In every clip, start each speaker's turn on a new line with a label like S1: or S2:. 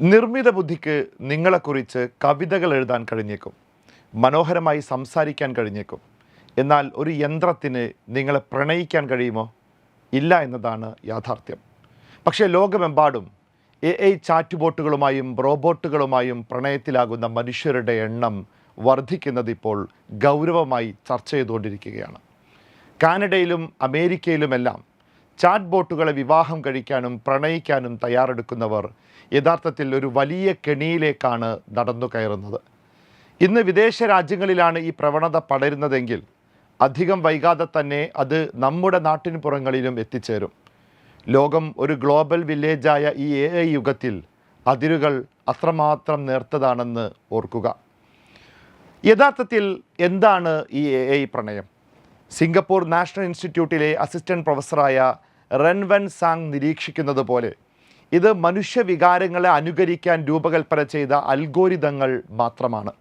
S1: നിർമ്മിത ബുദ്ധിക്ക് നിങ്ങളെക്കുറിച്ച് കവിതകൾ എഴുതാൻ കഴിഞ്ഞേക്കും. മനോഹരമായി സംസാരിക്കാൻ കഴിഞ്ഞേക്കും. എന്നാൽ ഒരു യന്ത്രത്തിന് നിങ്ങളെ പ്രണയിക്കാൻ കഴിയുമോ? ഇല്ല എന്നതാണ് യാഥാർത്ഥ്യം. പക്ഷേ ലോകമെമ്പാടും എ ഐ ചാറ്റ് ബോട്ടുകളുമായും റോബോട്ടുകളുമായും പ്രണയത്തിലാകുന്ന മനുഷ്യരുടെ എണ്ണം വർദ്ധിക്കുന്നത് ഇപ്പോൾ ഗൗരവമായി ചർച്ച ചെയ്തുകൊണ്ടിരിക്കുകയാണ്. കാനഡയിലും അമേരിക്കയിലുമെല്ലാം ചാറ്റ് ബോട്ടുകളെ വിവാഹം കഴിക്കാനും പ്രണയിക്കാനും തയ്യാറെടുക്കുന്നവർ യഥാർത്ഥത്തിൽ ഒരു വലിയ കെണിയിലേക്കാണ് നടന്നു കയറുന്നത്. ഇന്ന് വിദേശ രാജ്യങ്ങളിലാണ് ഈ പ്രവണത പടരുന്നതെങ്കിൽ അധികം വൈകാതെ തന്നെ അത് നമ്മുടെ നാട്ടിൻ പുറങ്ങളിലും എത്തിച്ചേരും. ലോകം ഒരു ഗ്ലോബൽ വില്ലേജായ ഈ എ ഐ യുഗത്തിൽ അതിരുകൾ അത്രമാത്രം നേർത്തതാണെന്ന് ഓർക്കുക. യഥാർത്ഥത്തിൽ എന്താണ് ഈ എ ഐ പ്രണയം? സിംഗപ്പൂർ നാഷണൽ ഇൻസ്റ്റിറ്റ്യൂട്ടിലെ അസിസ്റ്റന്റ് പ്രൊഫസറായ റെൻവൻ സാങ് നിരീക്ഷിക്കുന്നത് പോലെ ഇത് മനുഷ്യവികാരങ്ങളെ അനുകരിക്കാൻ രൂപകൽപ്പന ചെയ്ത അൽഗോരിതങ്ങൾ മാത്രമാണ്.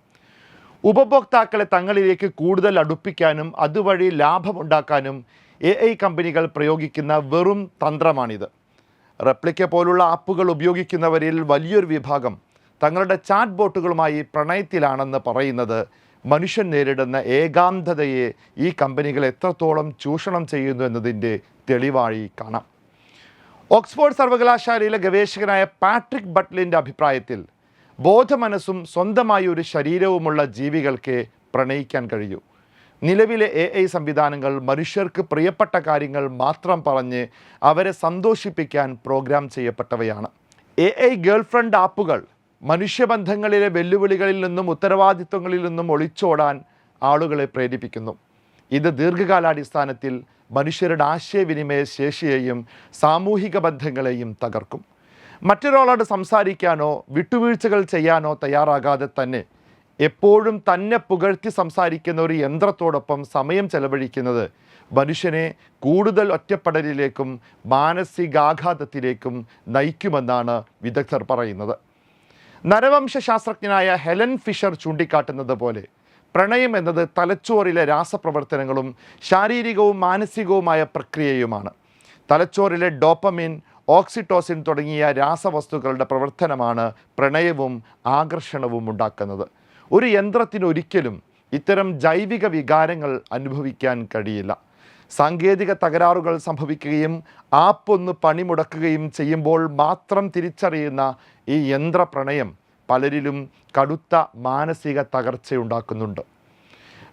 S1: ഉപഭോക്താക്കളെ തങ്ങളിലേക്ക് കൂടുതൽ അടുപ്പിക്കാനും അതുവഴി ലാഭമുണ്ടാക്കാനും എ ഐ കമ്പനികൾ പ്രയോഗിക്കുന്ന വെറും തന്ത്രമാണിത്. റെപ്ലിക്ക പോലുള്ള ആപ്പുകൾ ഉപയോഗിക്കുന്നവരിൽ വലിയൊരു വിഭാഗം തങ്ങളുടെ ചാറ്റ് ബോട്ടുകളുമായി പ്രണയത്തിലാണെന്ന് പറയുന്നത് മനുഷ്യൻ നേരിടുന്ന ഏകാന്തതയെ ഈ കമ്പനികൾ എത്രത്തോളം ചൂഷണം ചെയ്യുന്നു എന്നതിന്റെ തെളിവായി കാണാം. ഓക്സ്ഫോർഡ് സർവകലാശാലയിലെ ഗവേഷകനായ പാട്രിക് ബട്ട്ലിന്റെ അഭിപ്രായത്തിൽ ബോധമനസ്സും സ്വന്തമായി ഒരു ശരീരവുമുള്ള ജീവികൾക്ക് പ്രണയിക്കാൻ കഴിയൂ. നിലവിലെ എ ഐ സംവിധാനങ്ങൾ മനുഷ്യർക്ക് പ്രിയപ്പെട്ട കാര്യങ്ങൾ മാത്രം പറഞ്ഞ് അവരെ സന്തോഷിപ്പിക്കാൻ പ്രോഗ്രാം ചെയ്യപ്പെട്ടവയാണ്. എ ഐ ഗേൾഫ്രണ്ട് ആപ്പുകൾ മനുഷ്യബന്ധങ്ങളിലെ വെല്ലുവിളികളിൽ നിന്നും ഉത്തരവാദിത്വങ്ങളിൽ നിന്നും ഒളിച്ചോടാൻ ആളുകളെ പ്രേരിപ്പിക്കുന്നു. ഇത് ദീർഘകാലാടിസ്ഥാനത്തിൽ മനുഷ്യരുടെ ആശയവിനിമയ ശേഷിയെയും സാമൂഹിക ബന്ധങ്ങളെയും തകർക്കും. മറ്റൊരാളോട് സംസാരിക്കാനോ വിട്ടുവീഴ്ചകൾ ചെയ്യാനോ തയ്യാറാകാതെ തന്നെ എപ്പോഴും തന്നെ പുകഴ്ത്തി സംസാരിക്കുന്ന ഒരു യന്ത്രത്തോടൊപ്പം സമയം ചെലവഴിക്കുന്നത് മനുഷ്യനെ കൂടുതൽ ഒറ്റപ്പെടലിലേക്കും മാനസികാഘാതത്തിലേക്കും നയിക്കുമെന്നാണ് വിദഗ്ധർ പറയുന്നത്. നരവംശ ശാസ്ത്രജ്ഞനായ ഹെലൻ ഫിഷർ ചൂണ്ടിക്കാട്ടുന്നത് പോലെ പ്രണയം എന്നത് തലച്ചോറിലെ രാസപ്രവർത്തനങ്ങളും ശാരീരികവും മാനസികവുമായ പ്രക്രിയയുമാണ്. തലച്ചോറിലെ ഡോപ്പമിൻ ഓക്സിറ്റോസിൻ തുടങ്ങിയ രാസവസ്തുക്കളുടെ പ്രവർത്തനമാണ് പ്രണയവും ആകർഷണവും ഉണ്ടാക്കുന്നത്. ഒരു യന്ത്രത്തിനൊരിക്കലും ഇത്തരം ജൈവിക വികാരങ്ങൾ അനുഭവിക്കാൻ കഴിയില്ല. സാങ്കേതിക തകരാറുകൾ സംഭവിക്കുകയും ആപ്പ് ഒന്ന് പണിമുടക്കുകയും ചെയ്യുമ്പോൾ മാത്രം തിരിച്ചറിയുന്ന ഈ യന്ത്രപ്രണയം പലരിലും കടുത്ത മാനസിക തകർച്ചയുണ്ടാക്കുന്നുണ്ട്.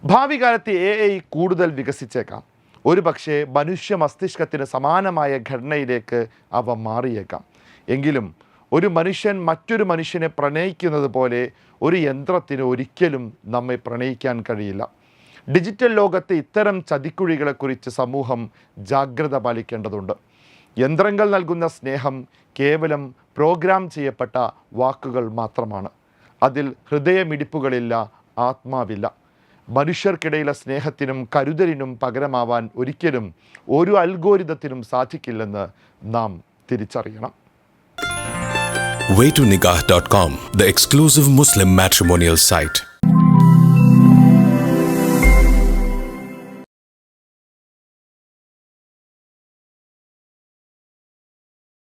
S1: ഭാവി കാലത്ത് എ ഐ കൂടുതൽ വികസിച്ചേക്കാം. ഒരുപക്ഷെ മനുഷ്യ മസ്തിഷ്കത്തിന് സമാനമായ ഘടനയിലേക്ക് അവ മാറിയേക്കാം. എങ്കിലും ഒരു മനുഷ്യൻ മറ്റൊരു മനുഷ്യനെ പ്രണയിക്കുന്നത് പോലെ ഒരു യന്ത്രത്തിന് ഒരിക്കലും നമ്മെ പ്രണയിക്കാൻ കഴിയില്ല. ഡിജിറ്റൽ ലോകത്തെ ഇത്തരം ചതിക്കുഴികളെക്കുറിച്ച് സമൂഹം ജാഗ്രത പാലിക്കേണ്ടതുണ്ട്. യന്ത്രങ്ങൾ നൽകുന്ന സ്നേഹം കേവലം പ്രോഗ്രാം ചെയ്യപ്പെട്ട വാക്കുകൾ മാത്രമാണ്. അതിൽ ഹൃദയമിടിപ്പുകളില്ല ആത്മാവില്ല. മനുഷ്യർക്കിടയിലെ സ്നേഹത്തിനും കരുതലിനും പകരമാവാൻ ഒരിക്കലും ഒരു അൽഗോരിതത്തിനും സാധിക്കില്ലെന്ന് നാം തിരിച്ചറിയണം.
S2: Waytonikah.com, the exclusive Muslim matrimonial site.